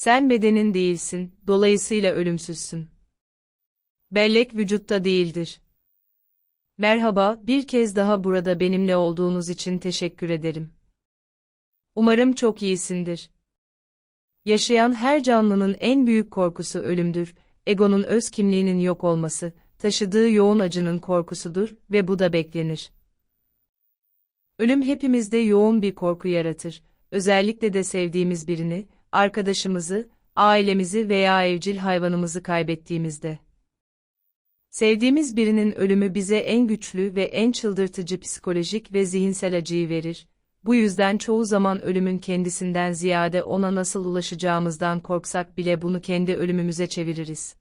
Sen bedenin değilsin, dolayısıyla ölümsüzsün. Bellek vücutta değildir. Merhaba, bir kez daha burada benimle olduğunuz için teşekkür ederim. Umarım çok iyisindir. Yaşayan her canlının en büyük korkusu ölümdür, egonun öz kimliğinin yok olması, taşıdığı yoğun acının korkusudur ve bu da beklenir. Ölüm hepimizde yoğun bir korku yaratır, özellikle de sevdiğimiz birini, arkadaşımızı, ailemizi veya evcil hayvanımızı kaybettiğimizde. Sevdiğimiz birinin ölümü bize en güçlü ve en çıldırtıcı psikolojik ve zihinsel acıyı verir. Bu yüzden çoğu zaman ölümün kendisinden ziyade ona nasıl ulaşacağımızdan korksak bile bunu kendi ölümümüze çeviririz.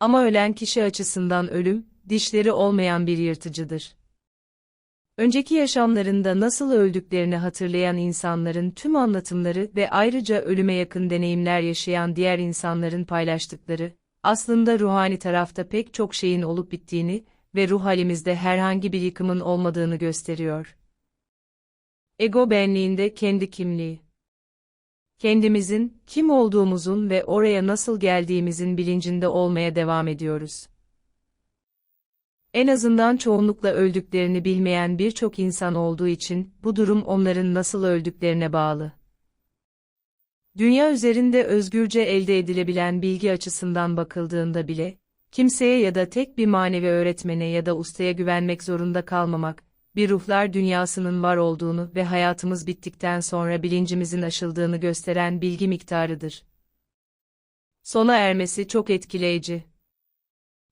Ama ölen kişi açısından ölüm, dişleri olmayan bir yırtıcıdır. Önceki yaşamlarında nasıl öldüklerini hatırlayan insanların tüm anlatımları ve ayrıca ölüme yakın deneyimler yaşayan diğer insanların paylaştıkları, aslında ruhani tarafta pek çok şeyin olup bittiğini ve ruh halimizde herhangi bir yıkımın olmadığını gösteriyor. Ego benliğinde kendi kimliği. Kendimizin, kim olduğumuzun ve oraya nasıl geldiğimizin bilincinde olmaya devam ediyoruz. En azından çoğunlukla öldüklerini bilmeyen birçok insan olduğu için bu durum onların nasıl öldüklerine bağlı. Dünya üzerinde özgürce elde edilebilen bilgi açısından bakıldığında bile, kimseye ya da tek bir manevi öğretmene ya da ustaya güvenmek zorunda kalmamak, bir ruhlar dünyasının var olduğunu ve hayatımız bittikten sonra bilincimizin aşıldığını gösteren bilgi miktarıdır. Sona ermesi çok etkileyici.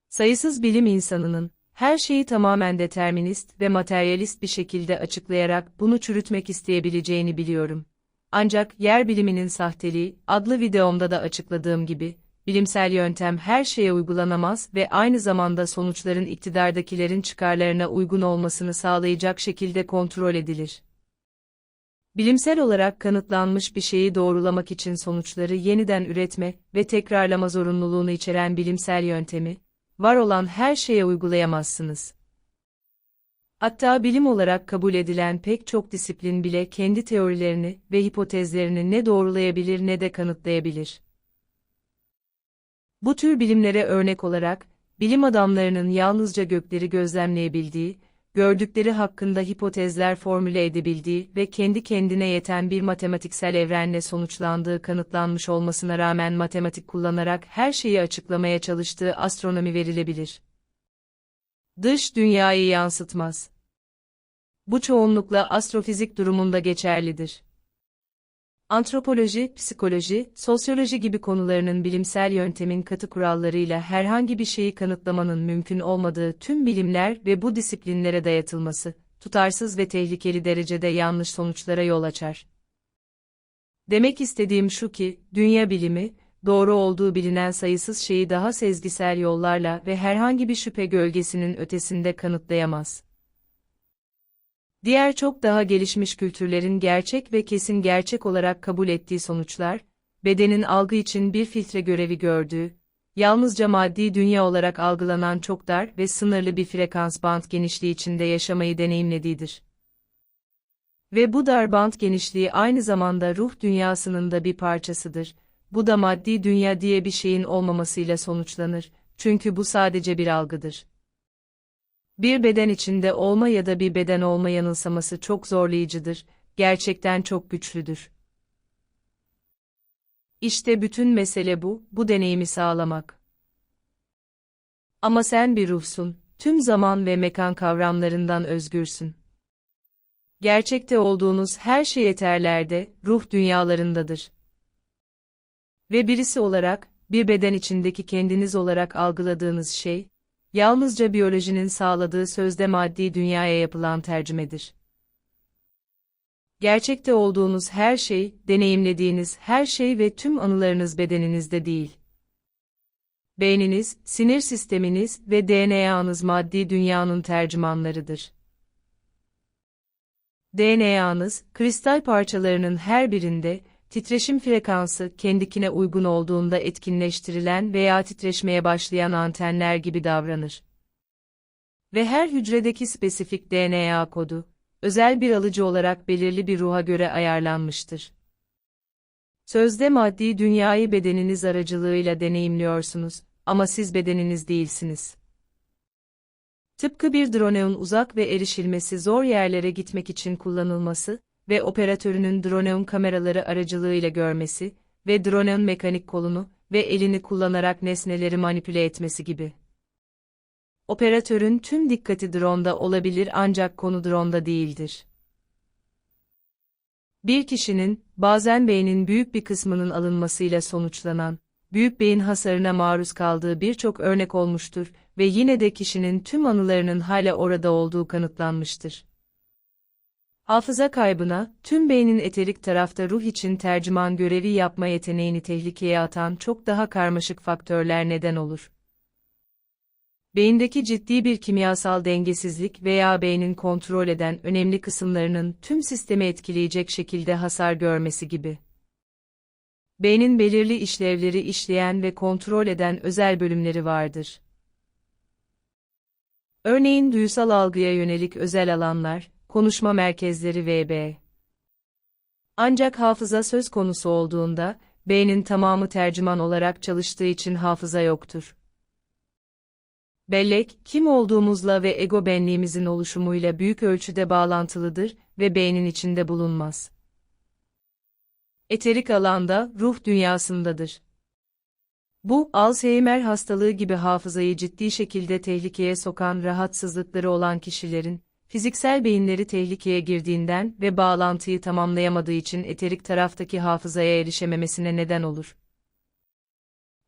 Sayısız bilim insanının, her şeyi tamamen determinist ve materyalist bir şekilde açıklayarak bunu çürütmek isteyebileceğini biliyorum. Ancak yer biliminin sahteliği adlı videomda da açıkladığım gibi, bilimsel yöntem her şeye uygulanamaz ve aynı zamanda sonuçların iktidardakilerin çıkarlarına uygun olmasını sağlayacak şekilde kontrol edilir. Bilimsel olarak kanıtlanmış bir şeyi doğrulamak için sonuçları yeniden üretme ve tekrarlama zorunluluğunu içeren bilimsel yöntemi, var olan her şeye uygulayamazsınız. Hatta bilim olarak kabul edilen pek çok disiplin bile kendi teorilerini ve hipotezlerini ne doğrulayabilir ne de kanıtlayabilir. Bu tür bilimlere örnek olarak, bilim adamlarının yalnızca gökleri gözlemleyebildiği, gördükleri hakkında hipotezler formüle edebildiği ve kendi kendine yeten bir matematiksel evrenle sonuçlandığı kanıtlanmış olmasına rağmen matematik kullanarak her şeyi açıklamaya çalıştığı astronomi verilebilir. Dış dünyayı yansıtmaz. Bu çoğunlukla astrofizik durumunda geçerlidir. Antropoloji, psikoloji, sosyoloji gibi konularının bilimsel yöntemin katı kurallarıyla herhangi bir şeyi kanıtlamanın mümkün olmadığı tüm bilimler ve bu disiplinlere dayatılması, tutarsız ve tehlikeli derecede yanlış sonuçlara yol açar. Demek istediğim şu ki, dünya bilimi, doğru olduğu bilinen sayısız şeyi daha sezgisel yollarla ve herhangi bir şüphe gölgesinin ötesinde kanıtlayamaz. Diğer çok daha gelişmiş kültürlerin gerçek ve kesin gerçek olarak kabul ettiği sonuçlar, bedenin algı için bir filtre görevi gördüğü, yalnızca maddi dünya olarak algılanan çok dar ve sınırlı bir frekans band genişliği içinde yaşamayı deneyimlediğidir. Ve bu dar band genişliği aynı zamanda ruh dünyasının da bir parçasıdır. Bu da maddi dünya diye bir şeyin olmamasıyla sonuçlanır, çünkü bu sadece bir algıdır. Bir beden içinde olma ya da bir beden olma yanılsaması çok zorlayıcıdır, gerçekten çok güçlüdür. İşte bütün mesele bu, bu deneyimi sağlamak. Ama sen bir ruhsun, tüm zaman ve mekan kavramlarından özgürsün. Gerçekte olduğunuz her şey yeterlerde, ruh dünyalarındadır. Ve birisi olarak, bir beden içindeki kendiniz olarak algıladığınız şey, yalnızca biyolojinin sağladığı sözde maddi dünyaya yapılan tercümedir. Gerçekte olduğunuz her şey, deneyimlediğiniz her şey ve tüm anılarınız bedeninizde değil. Beyniniz, sinir sisteminiz ve DNA'nız maddi dünyanın tercümanlarıdır. DNA'nız, kristal parçalarının her birinde, titreşim frekansı kendikine uygun olduğunda etkinleştirilen veya titreşmeye başlayan antenler gibi davranır. Ve her hücredeki spesifik DNA kodu, özel bir alıcı olarak belirli bir ruha göre ayarlanmıştır. Sözde maddi dünyayı bedeniniz aracılığıyla deneyimliyorsunuz ama siz bedeniniz değilsiniz. Tıpkı bir drone'un uzak ve erişilmesi zor yerlere gitmek için kullanılması ve operatörünün drone'un kameraları aracılığıyla görmesi ve drone'un mekanik kolunu ve elini kullanarak nesneleri manipüle etmesi gibi. Operatörün tüm dikkati drone'da olabilir ancak konu drone'da değildir. Bir kişinin, bazen beynin büyük bir kısmının alınmasıyla sonuçlanan, büyük beyin hasarına maruz kaldığı birçok örnek olmuştur ve yine de kişinin tüm anılarının hala orada olduğu kanıtlanmıştır. Hafıza kaybına, tüm beynin eterik tarafta ruh için tercüman görevi yapma yeteneğini tehlikeye atan çok daha karmaşık faktörler neden olur. Beyindeki ciddi bir kimyasal dengesizlik veya beynin kontrol eden önemli kısımlarının tüm sistemi etkileyecek şekilde hasar görmesi gibi. Beynin belirli işlevleri işleyen ve kontrol eden özel bölümleri vardır. Örneğin duyusal algıya yönelik özel alanlar, konuşma merkezleri vb. Ancak hafıza söz konusu olduğunda, beynin tamamı tercüman olarak çalıştığı için hafıza yoktur. Bellek, kim olduğumuzla ve ego benliğimizin oluşumuyla büyük ölçüde bağlantılıdır ve beynin içinde bulunmaz. Eterik alanda, ruh dünyasındadır. Bu, Alzheimer hastalığı gibi hafızayı ciddi şekilde tehlikeye sokan rahatsızlıkları olan kişilerin, fiziksel beyinleri tehlikeye girdiğinden ve bağlantıyı tamamlayamadığı için eterik taraftaki hafızaya erişememesine neden olur.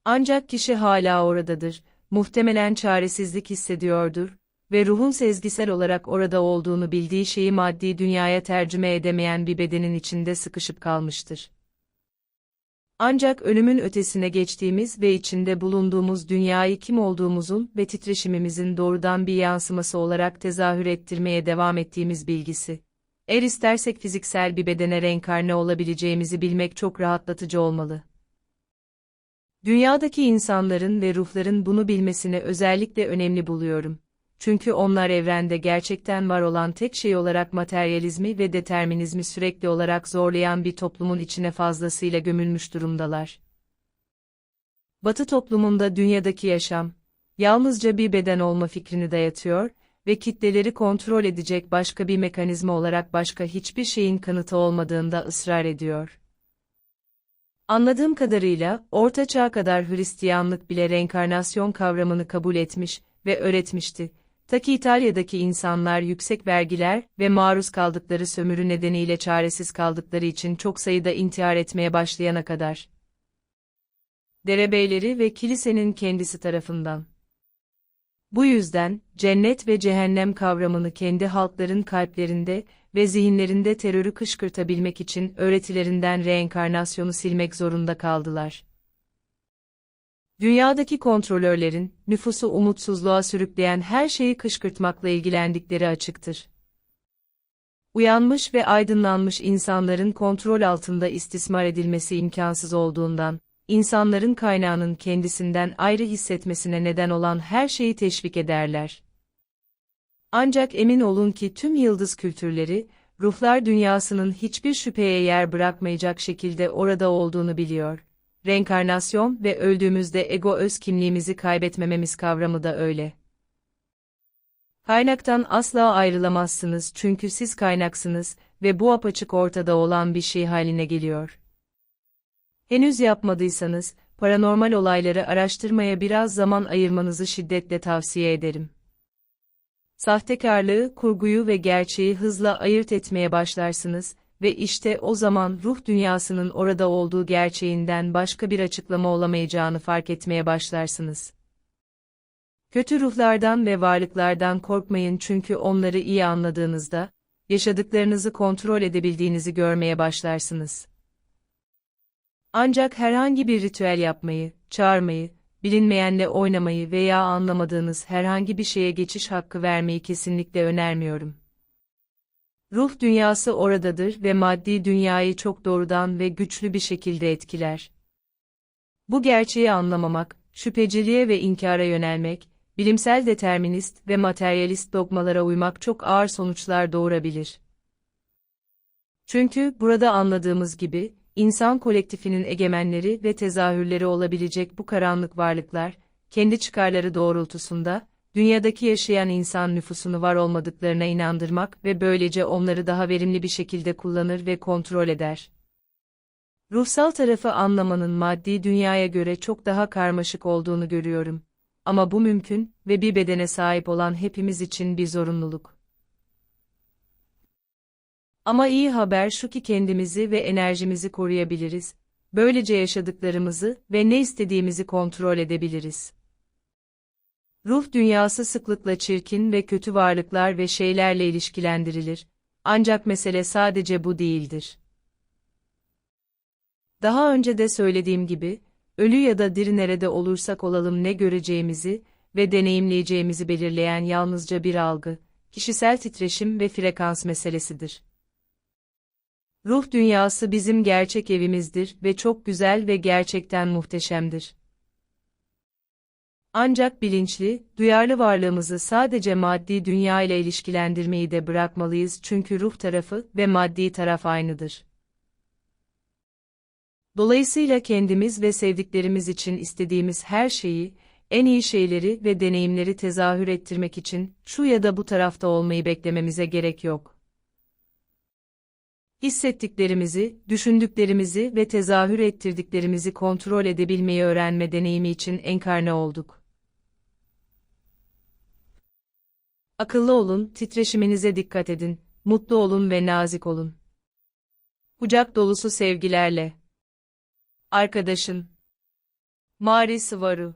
Ancak kişi hala oradadır, muhtemelen çaresizlik hissediyordur ve ruhun sezgisel olarak orada olduğunu bildiği şeyi maddi dünyaya tercüme edemeyen bir bedenin içinde sıkışıp kalmıştır. Ancak ölümün ötesine geçtiğimiz ve içinde bulunduğumuz dünyayı kim olduğumuzun ve titreşimimizin doğrudan bir yansıması olarak tezahür ettirmeye devam ettiğimiz bilgisi. Eğer istersek fiziksel bir bedene reenkarne olabileceğimizi bilmek çok rahatlatıcı olmalı. Dünyadaki insanların ve ruhların bunu bilmesini özellikle önemli buluyorum. Çünkü onlar evrende gerçekten var olan tek şey olarak materyalizmi ve determinizmi sürekli olarak zorlayan bir toplumun içine fazlasıyla gömülmüş durumdalar. Batı toplumunda dünyadaki yaşam, yalnızca bir beden olma fikrini dayatıyor ve kitleleri kontrol edecek başka bir mekanizma olarak başka hiçbir şeyin kanıtı olmadığında ısrar ediyor. Anladığım kadarıyla, Orta Çağ kadar Hristiyanlık bile reenkarnasyon kavramını kabul etmiş ve öğretmişti. Ta ki İtalya'daki insanlar yüksek vergiler ve maruz kaldıkları sömürü nedeniyle çaresiz kaldıkları için çok sayıda intihar etmeye başlayana kadar. Derebeyleri ve kilisenin kendisi tarafından. Bu yüzden, cennet ve cehennem kavramını kendi halkların kalplerinde ve zihinlerinde terörü kışkırtabilmek için öğretilerinden reenkarnasyonu silmek zorunda kaldılar. Dünyadaki kontrolörlerin, nüfusu umutsuzluğa sürükleyen her şeyi kışkırtmakla ilgilendikleri açıktır. Uyanmış ve aydınlanmış insanların kontrol altında istismar edilmesi imkansız olduğundan, insanların kaynağının kendisinden ayrı hissetmesine neden olan her şeyi teşvik ederler. Ancak emin olun ki tüm yıldız kültürleri, ruhlar dünyasının hiçbir şüpheye yer bırakmayacak şekilde orada olduğunu biliyor. Reenkarnasyon ve öldüğümüzde ego öz kimliğimizi kaybetmememiz kavramı da öyle. Kaynaktan asla ayrılamazsınız çünkü siz kaynaksınız ve bu apaçık ortada olan bir şey haline geliyor. Henüz yapmadıysanız, paranormal olayları araştırmaya biraz zaman ayırmanızı şiddetle tavsiye ederim. Sahtekarlığı, kurguyu ve gerçeği hızla ayırt etmeye başlarsınız ve işte o zaman ruh dünyasının orada olduğu gerçeğinden başka bir açıklama olamayacağını fark etmeye başlarsınız. Kötü ruhlardan ve varlıklardan korkmayın çünkü onları iyi anladığınızda, yaşadıklarınızı kontrol edebildiğinizi görmeye başlarsınız. Ancak herhangi bir ritüel yapmayı, çağırmayı, bilinmeyenle oynamayı veya anlamadığınız herhangi bir şeye geçiş hakkı vermeyi kesinlikle önermiyorum. Ruh dünyası oradadır ve maddi dünyayı çok doğrudan ve güçlü bir şekilde etkiler. Bu gerçeği anlamamak, şüpheciliğe ve inkara yönelmek, bilimsel determinist ve materyalist dogmalara uymak çok ağır sonuçlar doğurabilir. Çünkü burada anladığımız gibi, insan kolektifinin egemenleri ve tezahürleri olabilecek bu karanlık varlıklar, kendi çıkarları doğrultusunda, dünyadaki yaşayan insan nüfusunu var olmadıklarına inandırmak ve böylece onları daha verimli bir şekilde kullanır ve kontrol eder. Ruhsal tarafı anlamanın maddi dünyaya göre çok daha karmaşık olduğunu görüyorum. Ama bu mümkün ve bir bedene sahip olan hepimiz için bir zorunluluk. Ama iyi haber şu ki kendimizi ve enerjimizi koruyabiliriz. Böylece yaşadıklarımızı ve ne istediğimizi kontrol edebiliriz. Ruh dünyası sıklıkla çirkin ve kötü varlıklar ve şeylerle ilişkilendirilir. Ancak mesele sadece bu değildir. Daha önce de söylediğim gibi, ölü ya da diri nerede olursak olalım ne göreceğimizi ve deneyimleyeceğimizi belirleyen yalnızca bir algı, kişisel titreşim ve frekans meselesidir. Ruh dünyası bizim gerçek evimizdir ve çok güzel ve gerçekten muhteşemdir. Ancak bilinçli, duyarlı varlığımızı sadece maddi dünya ile ilişkilendirmeyi de bırakmalıyız çünkü ruh tarafı ve maddi taraf aynıdır. Dolayısıyla kendimiz ve sevdiklerimiz için istediğimiz her şeyi, en iyi şeyleri ve deneyimleri tezahür ettirmek için şu ya da bu tarafta olmayı beklememize gerek yok. Hissettiklerimizi, düşündüklerimizi ve tezahür ettirdiklerimizi kontrol edebilmeyi öğrenme deneyimi için enkarne olduk. Akıllı olun, titreşiminize dikkat edin, mutlu olun ve nazik olun. Kucak dolusu sevgilerle. Arkadaşın. Mari Sıvaru